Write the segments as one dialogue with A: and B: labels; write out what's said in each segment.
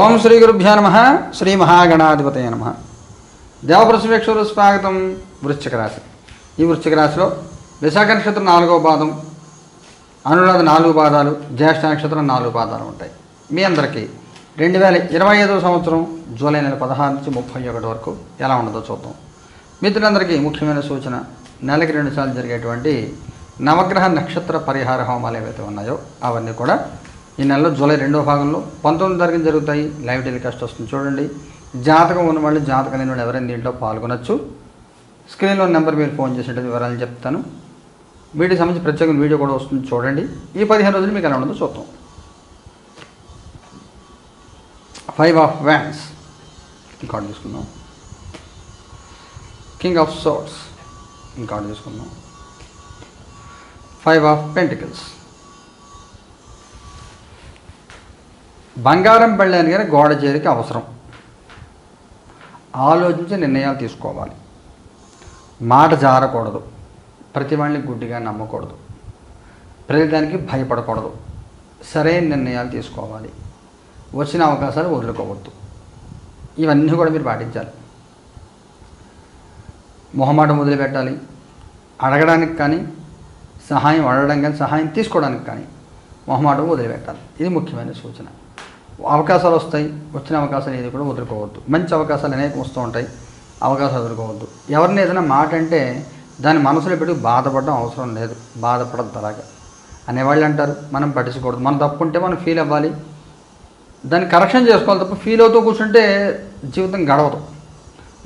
A: ఓం శ్రీ గురుభ్యో నమ శ్రీ మహాగణాధిపతయ నమ. దేవప్రసవేక్షలు స్వాగతం వృశ్చిక రాశి. ఈ వృశ్చిక రాశిలో విశాఖ నక్షత్రం నాలుగవ పాదం అనురాధ నాలుగు పాదాలు జ్యేష్ఠ నక్షత్రం నాలుగు పాదాలు ఉంటాయి. మీ అందరికీ రెండు వేల ఇరవై ఐదవ సంవత్సరం జూలై నెల పదహారు నుంచి ముప్పై ఒకటి వరకు ఎలా ఉండదో చూద్దాం. మిత్రులందరికీ ముఖ్యమైన సూచన నెలకి రెండు సార్లు జరిగేటువంటి నవగ్రహ నక్షత్ర పరిహార హోమాలు ఏవైతే ఉన్నాయో అవన్నీ కూడా ఈ నెలలో జూలై రెండో భాగంలో పంతొమ్మిది తారీఖున జరుగుతాయి. లైవ్ టెలికాస్ట్ వస్తుంది. చూడండి. జాతకం ఉన్న వాళ్ళు జాతకం లేని వాళ్ళు ఎవరైనా దీంట్లో పాల్గొనొచ్చు. స్క్రీన్లో నెంబర్ మీరు ఫోన్ చేసేట వివరాలు చెప్తాను. వీటికి సంబంధించి ప్రత్యేక వీడియో కూడా వస్తుంది. చూడండి. ఈ పదిహేను రోజులు మీకు ఎలా ఉండదో చూద్దాం. ఫైవ్ ఆఫ్ వ్యాన్స్ ఇంకా తీసుకుందాం. కింగ్ ఆఫ్ సోట్స్ ఇంకా తీసుకుందాం. ఫైవ్ ఆఫ్ పెంటికల్స్ బంగారం పెళ్ళాను కానీ గోడ చేరిక అవసరం. ఆలోచించి నిర్ణయాలు తీసుకోవాలి. మాట జారకూడదు. ప్రతి వాళ్ళని గుడ్డిగా నమ్మకూడదు. ప్రతిదానికి భయపడకూడదు. సరైన నిర్ణయాలు తీసుకోవాలి. వచ్చిన అవకాశాలు వదులుకోవద్దు. ఇవన్నీ కూడా మీరు పాటించాలి. మొహమాటం వదిలిపెట్టాలి అడగడానికి కానీ సహాయం అడగడం కానీ సహాయం తీసుకోవడానికి కానీ మొహమాటం వదిలిపెట్టాలి ఇది ముఖ్యమైన సూచన. అవకాశాలు వస్తాయి వచ్చిన అవకాశాలు ఏది కూడా వదులుకోవద్దు. మంచి అవకాశాలు అనేకం వస్తూ ఉంటాయి అవకాశాలు వదులుకోవద్దు. ఎవరిని ఏదైనా మాట అంటే దాని మనసులో పెట్టి బాధపడడం అవసరం లేదు బాధపడద్దు అలాగా. అనేవాళ్ళు అంటారు మనం పట్టించకూడదు మనం తప్పు ఉంటే మనం ఫీల్ అవ్వాలి. దాన్ని కరెక్షన్ చేసుకోవాలి తప్ప ఫీల్ అవుతూ కూర్చుంటే జీవితం గడవదు.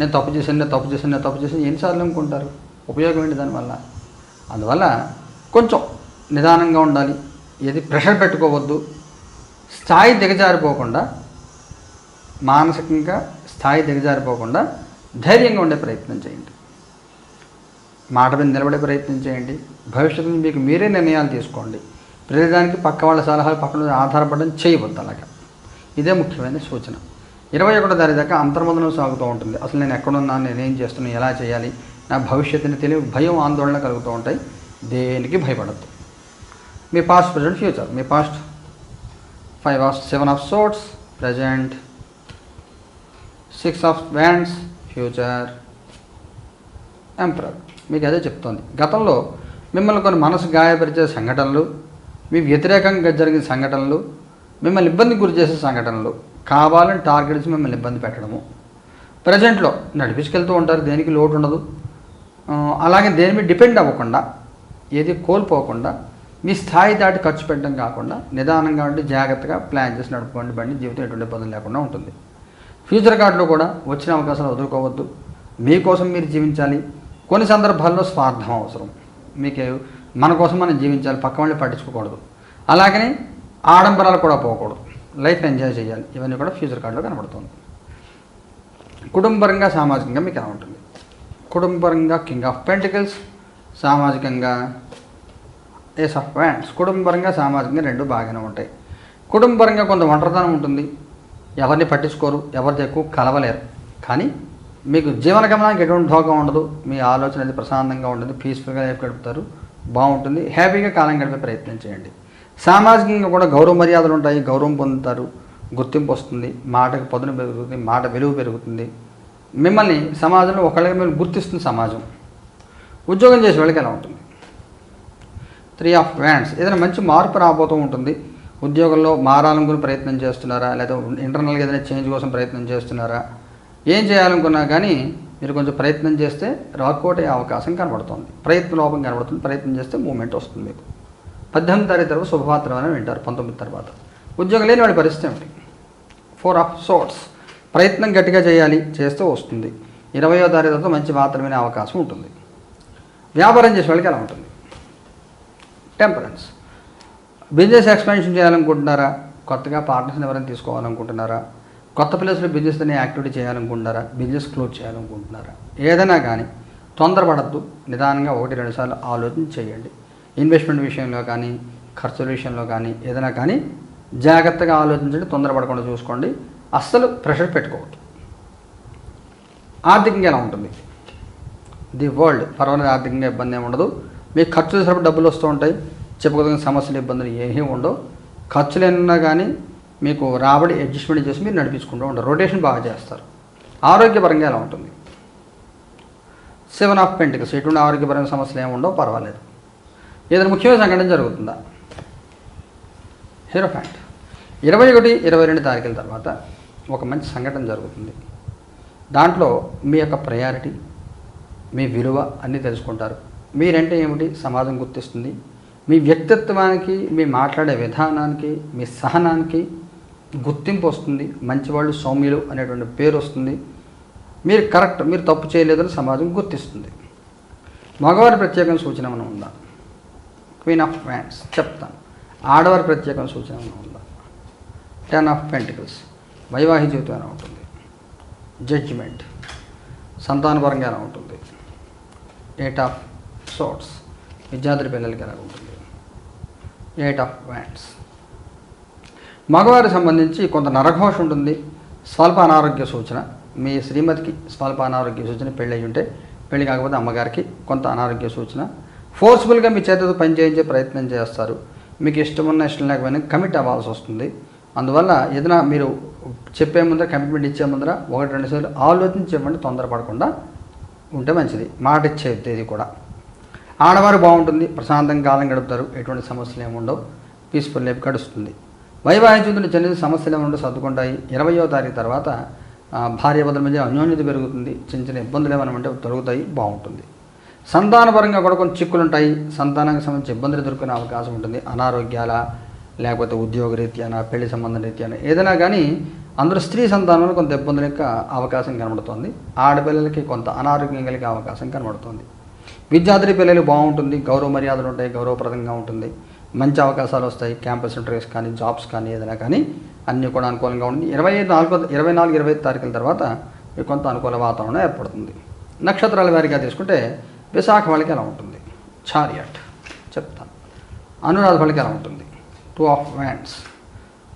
A: నేను తప్పు చేశాను నేను తప్పు చేశాను నేను తప్పు చేశాను ఎన్నిసార్లు అనుకుంటారు ఉపయోగం ఏంటి దానివల్ల అందువల్ల కొంచెం నిదానంగా ఉండాలి. ఏది ప్రెషర్ పెట్టుకోవద్దు. స్థాయి దిగజారిపోకుండా మానసికంగా స్థాయి దిగజారిపోకుండా ధైర్యంగా ఉండే ప్రయత్నం చేయండి. మాట మీద నిలబడే ప్రయత్నం చేయండి. భవిష్యత్తులో మీకు మీరే నిర్ణయాలు తీసుకోండి. ప్రతిదానికి పక్క వాళ్ళ సలహాలు పక్కన ఆధారపడడం చేయవద్దు అలాగా. ఇదే ముఖ్యమైన సూచన. ఇరవై ఒకటో తారీఖు దాకా అంతర్మదనం సాగుతూ ఉంటుంది. అసలు నేను ఎక్కడున్నాను నేనేం చేస్తున్నాను ఎలా చేయాలి? నా భవిష్యత్తుని తెలివి భయం ఆందోళన కలుగుతూ ఉంటాయి. దేనికి భయపడద్దు. మీ past present future me past five of seven of swords present six of wands future emperor మీకు అదే చెప్తోంది. గతంలో మిమ్మల్ని కొన్ని మనసు గాయపరిచే సంఘటనలు మీ వ్యతిరేకంగా జరిగిన సంఘటనలు మిమ్మల్ని ఇబ్బంది గురి చేసే సంఘటనలు కావాలని టార్గెట్స్ మిమ్మల్ని ఇబ్బంది పెట్టడము. ప్రజెంట్లో నడిపించుకెళ్తూ ఉంటారు దేనికి లోటు ఉండదు. అలాగే దేని మీద డిపెండ్ అవ్వకుండా ఏది కోల్పోకుండా మీ స్థాయి దాటి ఖర్చు పెట్టడం కాకుండా నిదానంగా ఉండి జాగ్రత్తగా ప్లాన్ చేసి నడుపుకోండి. బండి జీవితం ఎటువంటి ఇబ్బందులు లేకుండా ఉంటుంది. ఫ్యూచర్ కార్డులో కూడా వచ్చిన అవకాశాలు వదులుకోవద్దు. మీకోసం మీరు జీవించాలి. కొన్ని సందర్భాల్లో స్వార్థం అవసరం. మీకు మన కోసం మనం జీవించాలి. పక్క వాళ్ళని పట్టించుకోకూడదు. అలాగనే ఆడంబరాలు కూడా పోకూడదు. లైఫ్ ఎంజాయ్ చేయాలి. ఇవన్నీ కూడా ఫ్యూచర్ కార్డులో కనబడుతుంది. కుటుంబపరంగా సామాజికంగా మీకు ఎలా ఉంటుంది? కుటుంబపరంగా కింగ్ ఆఫ్ పెంటికల్స్ సామాజికంగా ఏస్ ఆఫ్ వ్యాండ్స్ కుటుంబపరంగా సామాజికంగా రెండు బాగానే ఉంటాయి. కుటుంబపరంగా కొంత ఒంటరితనం ఉంటుంది. ఎవరిని పట్టించుకోరు ఎవరితో ఎక్కువ కలవలేరు. కానీ మీకు జీవన గమనానికి ఎటువంటి ఢోకా ఉండదు. మీ ఆలోచన అనేది ప్రశాంతంగా ఉంటుంది పీస్ఫుల్గా లైఫ్ గడుపుతారు బాగుంటుంది. హ్యాపీగా కాలం గడిపే ప్రయత్నం చేయండి. సామాజికంగా కూడా గౌరవ మర్యాదలు ఉంటాయి గౌరవం పొందుతారు గుర్తింపు వస్తుంది మాటకు పదును పెరుగుతుంది మాట విలువ పెరుగుతుంది. మిమ్మల్ని సమాజంలో ఒకళ్ళకి మిమ్మల్ని గుర్తిస్తుంది సమాజం. ఉద్యోగం చేసే వాళ్ళకి ఎలా ఉంటుంది? త్రీ ఆఫ్ వ్యాండ్స్ ఏదైనా మంచి మార్పు రాబోతూ ఉంటుంది. ఉద్యోగంలో మారాలనుకుని ప్రయత్నం చేస్తున్నారా? లేదా ఇంటర్నల్గా ఏదైనా చేంజ్ కోసం ప్రయత్నం చేస్తున్నారా? ఏం చేయాలనుకున్నా కానీ మీరు కొంచెం ప్రయత్నం చేస్తే రాకోటే అవకాశం కనబడుతుంది. ప్రయత్న లోపం కనబడుతుంది. ప్రయత్నం చేస్తే మూమెంట్ వస్తుంది మీకు. పద్దెనిమిది తారీఖు తర్వాత శుభపాత్రం అని వింటారు పంతొమ్మిది తర్వాత. ఉద్యోగం లేని వాడి పరిస్థితి ఏమిటి? ఫోర్ ఆఫ్ సోర్ట్స్ ప్రయత్నం గట్టిగా చేయాలి చేస్తే వస్తుంది. ఇరవయో తారీఖు తర్వాత మంచి వార్తలు వినే అవకాశం ఉంటుంది. వ్యాపారం చేసే వాళ్ళకి ఎలా ఉంటుంది? టెంపరెన్స్ బిజినెస్ ఎక్స్పాన్షన్ చేయాలనుకుంటున్నారా? కొత్తగా పార్ట్నర్స్ని ఎవరైనా తీసుకోవాలనుకుంటున్నారా? కొత్త ప్లేస్లో బిజినెస్ అనే యాక్టివిటీ చేయాలనుకుంటున్నారా? బిజినెస్ క్లోజ్ చేయాలనుకుంటున్నారా? ఏదైనా కానీ తొందరపడద్దు. నిదానంగా ఒకటి రెండు సార్లు ఆలోచన చేయండి. ఇన్వెస్ట్మెంట్ విషయంలో కానీ ఖర్చుల విషయంలో కానీ ఏదైనా కానీ జాగ్రత్తగా ఆలోచించండి. తొందరపడకుండా చూసుకోండి. అస్సలు ప్రెషర్ పెట్టుకోవద్దు. ఆర్థికంగా ఎలా ఉంటుంది? ది వరల్డ్ పర్వాలేదు. ఆర్థికంగా ఇబ్బంది ఏమి ఉండదు. మీకు ఖర్చు చేసినప్పుడు డబ్బులు వస్తూ ఉంటాయి. చెప్పుకోదగిన సమస్యలు ఇబ్బందులు ఏమీ ఉండవు. ఖర్చులు ఏమన్నా కానీ మీకు రాబడి అడ్జస్ట్మెంట్ చేసి మీరు నడిపించుకుంటూ ఉంటారు. రొటేషన్ బాగా చేస్తారు. ఆరోగ్యపరంగా ఎలా ఉంటుంది? సెవెన్ ఆఫ్ పెంటికల్స్ ఎటువంటి ఆరోగ్యపరమైన సమస్యలు ఏమి ఉండవు పర్వాలేదు. ఏదైనా ముఖ్యమైన సంఘటన జరుగుతుందా? హీరో ఫ్యాంట్ ఇరవై ఒకటి ఇరవై రెండు తారీఖుల తర్వాత ఒక మంచి సంఘటన జరుగుతుంది. దాంట్లో మీ యొక్క ప్రయారిటీ మీ విలువ అన్నీ తెలుసుకుంటారు. మీరంటే ఏమిటి? సమాజం గుర్తిస్తుంది. మీ వ్యక్తిత్వానికి మీ మాట్లాడే విధానానికి మీ సహనానికి గుర్తింపు వస్తుంది. మంచివాళ్ళు సౌమ్యులు అనేటువంటి పేరు వస్తుంది. మీరు కరెక్ట్ మీరు తప్పు చేయలేదని సమాజం గుర్తిస్తుంది. మగవారి ప్రత్యేకమైన సూచన ఏమైనా ఉందా? క్వీన్ ఆఫ్ వ్యాండ్స్ చెప్తాను. ఆడవారి ప్రత్యేకమైన సూచన ఏమైనా ఉందా? టెన్ ఆఫ్ పెంటికల్స్ వైవాహిక జీవితం ఎలా ఉంటుంది? జడ్జిమెంట్ సంతానపరంగా ఎలా ఉంటుంది? ఎయిట్ ఆఫ్ షార్ట్స్ విద్యార్థుల పిల్లలకి ఎలా ఉంటుంది? ఎయిట్ ఆఫ్ వ్యాండ్స్ మగవారికి సంబంధించి కొంత నరఘోష ఉంటుంది. స్వల్ప అనారోగ్య సూచన. మీ శ్రీమతికి స్వల్ప అనారోగ్య సూచన పెళ్ళి అయి ఉంటే పెళ్ళి కాకపోతే అమ్మగారికి కొంత అనారోగ్య సూచన. ఫోర్స్ఫుల్గా మీ చేతితో పని చేయించే ప్రయత్నం చేస్తారు. మీకు ఇష్టం ఉన్న ఇష్టం లేకపోయినా కమిట్ అవ్వాల్సి వస్తుంది. అందువల్ల ఏదైనా మీరు చెప్పే ముందర కమిట్మెంట్ ఇచ్చే ముందర ఒకటి రెండు సార్లు ఆలోచించి ఇవ్వండి తొందరపడకుండా ఉంటే మంచిది. మాట ఇచ్చే ఇది కూడా. ఆడవారు బాగుంటుంది ప్రశాంతంగా కాలం గడుపుతారు ఎటువంటి సమస్యలు ఏమి ఉండవు. పీస్ఫుల్ లైఫ్ గడుస్తుంది. వైవాహిక జీవితంలో చిన్న సమస్యలు ఏమి ఉండవు సర్దుకుంటాయి. ఇరవయో తారీఖు తర్వాత భార్య భర్తల మధ్య అన్యోన్యత పెరుగుతుంది చిన్న చిన్న ఇబ్బందులు ఏమైనా ఉంటే తొలగుతాయి బాగుంటుంది. సంతానపరంగా కూడా కొన్ని చిక్కులు ఉంటాయి సంతానానికి సంబంధించి ఇబ్బందులు ఎదుర్కొనే అవకాశం ఉంటుంది. అనారోగ్యాల లేకపోతే ఉద్యోగ రీత్యాన పెళ్ళి సంబంధం రీత్యాన ఏదైనా కానీ అందరూ స్త్రీ సంతానంలో కొంత ఇబ్బందుల యొక్క అవకాశం కనబడుతుంది. ఆడపిల్లలకి కొంత అనారోగ్యం కలిగే అవకాశం కనబడుతోంది. విద్యార్థి పిల్లలు బాగుంటుంది గౌరవ మర్యాదలు ఉంటాయి గౌరవప్రదంగా ఉంటుంది. మంచి అవకాశాలు వస్తాయి క్యాంపస్ ఇంటర్వ్యూస్ కానీ జాబ్స్ కానీ ఏదైనా కానీ అన్నీ కూడా అనుకూలంగా ఉంటుంది ఇరవై ఐదు నాలుగు ఇరవై నాలుగు ఇరవై ఐదు తారీఖుల తర్వాత మీకు కొంత అనుకూల వాతావరణం ఏర్పడుతుంది. నక్షత్రాల వారిగా తీసుకుంటే విశాఖ వాళ్ళకి ఎలా ఉంటుంది? చారియట్ చెప్తాను. అనురాధ వాళ్ళకి ఎలా ఉంటుంది? టూ ఆఫ్ వ్యాండ్స్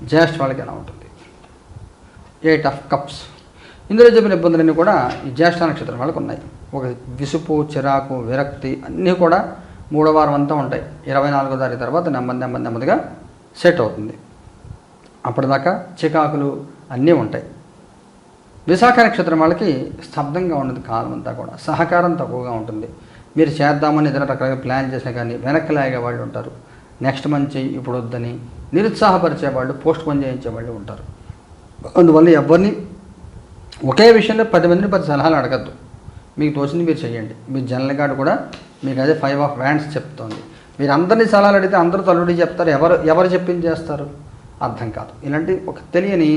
A: జ్యేష్ఠ వాళ్ళకి ఎలా ఉంటుంది? Eight of cups. ఇందులో చెప్పిన ఇబ్బందులన్నీ కూడా ఈ జ్యేష్ఠ నక్షత్రం వాళ్ళకు ఉన్నాయి. ఒక విసుపు చిరాకు విరక్తి అన్నీ కూడా మూడో వారం అంతా ఉంటాయి. ఇరవై నాలుగో తారీఖు తర్వాత నెమ్మది నెమ్మది నెమ్మదిగా సెట్ అవుతుంది. అప్పటిదాకా చికాకులు అన్నీ ఉంటాయి. విశాఖ నక్షత్రం వాళ్ళకి స్తబ్దంగా ఉండదు కాలం అంతా కూడా. సహకారం తక్కువగా ఉంటుంది. మీరు చేద్దామని ఇతర రకాలుగా ప్లాన్ చేసినా కానీ వెనక్కి లాగే వాళ్ళు ఉంటారు. నెక్స్ట్ మంచి ఇప్పుడు వద్దని నిరుత్సాహపరిచే వాళ్ళు పోస్ట్ పోన్ చేయించే వాళ్ళు ఉంటారు. అందువల్ల ఎవరిని ఒకే విషయంలో పది మందిని పది సలహాలు అడగద్దు. మీకు తోచింది మీరు చేయండి మీ జనరల్ గార్డ్ కూడా మీకు అదే ఫైవ్ ఆఫ్ వ్యాండ్స్ చెప్తోంది. మీరు అందరినీ సలహాలు అడిగితే అందరూ తల్లుడి చెప్తారు. ఎవరు ఎవరు చెప్పింది చేస్తారు? అర్థం కాదు. ఇలాంటి ఒక తెలియని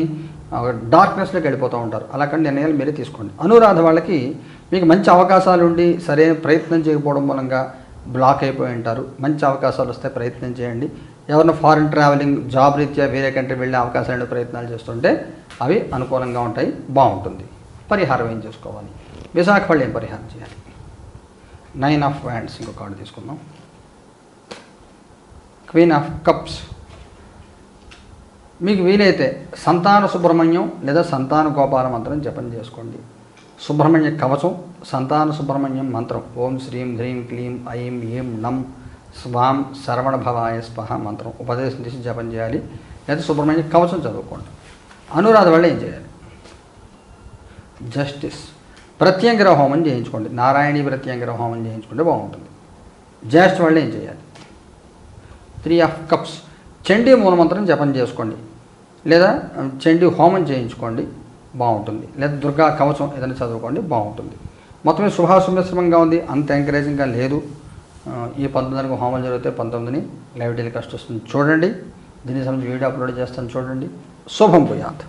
A: డార్క్నెస్లోకి వెళ్ళిపోతూ ఉంటారు. అలాంటి నిర్ణయాలు మీరే తీసుకోండి. అనురాధ వాళ్ళకి మీకు మంచి అవకాశాలు ఉండి సరైన ప్రయత్నం చేయకపోవడం మూలంగా బ్లాక్ అయిపోయి ఉంటారు. మంచి అవకాశాలు వస్తే ప్రయత్నం చేయండి. ఎవరైనా ఫారిన్ ట్రావెలింగ్ జాబ్ రీత్యా వేరే కంట్రీ వెళ్ళే అవకాశాలు ప్రయత్నాలు చేస్తుంటే అవి అనుకూలంగా ఉంటాయి బాగుంటుంది. పరిహారం ఏం చేసుకోవాలి? విశాఖ వాళ్ళు ఏం పరిహారం చేయాలి? నైన్ ఆఫ్ హ్యాండ్స్ ఇంకో కార్డు తీసుకుందాం. క్వీన్ ఆఫ్ కప్స్ మీకు వీలైతే సంతాన సుబ్రహ్మణ్యం లేదా సంతాన గోపాల మంత్రం జపం చేసుకోండి. సుబ్రహ్మణ్య కవచం సంతాన సుబ్రహ్మణ్యం మంత్రం. ఓం శ్రీం హ్రీం క్లీం ఐం ఏం నం స్వాం శరవణభవాయ స్పహ మంత్రం. ఉపదేశం చేసి జపం చేయాలి. లేదా సుబ్రహ్మణ్య కవచం చదువుకోండి. అనురాధ వల్ల ఏం చేయాలి? జస్టిస్. ప్రత్యంగిర హోమం చేయించుకోండి. నారాయణీ ప్రత్యంగిర హోమం చేయించుకుంటే బాగుంటుంది. జ్యేష్ఠ వాళ్ళు ఏం చేయాలి? Three of cups. చండీ మూలమంత్రం జపం చేసుకోండి. లేదా చండీ హోమం చేయించుకోండి. బాగుంటుంది. లేదా దుర్గా కవచం ఏదైనా చదువుకోండి. బాగుంటుంది. మొత్తం మీద ఉంది. అంత ఎంకరేజింగ్గా లేదు. ఈ పంతొమ్మిదికి హోమం జరిగితే పంతొమ్మిదిని లైవ్ టెలికాస్ట్ వస్తుంది. చూడండి. దీనికి సంబంధించి వీడియో అప్లోడ్ చేస్తాను. చూడండి. శుభం పోయాత్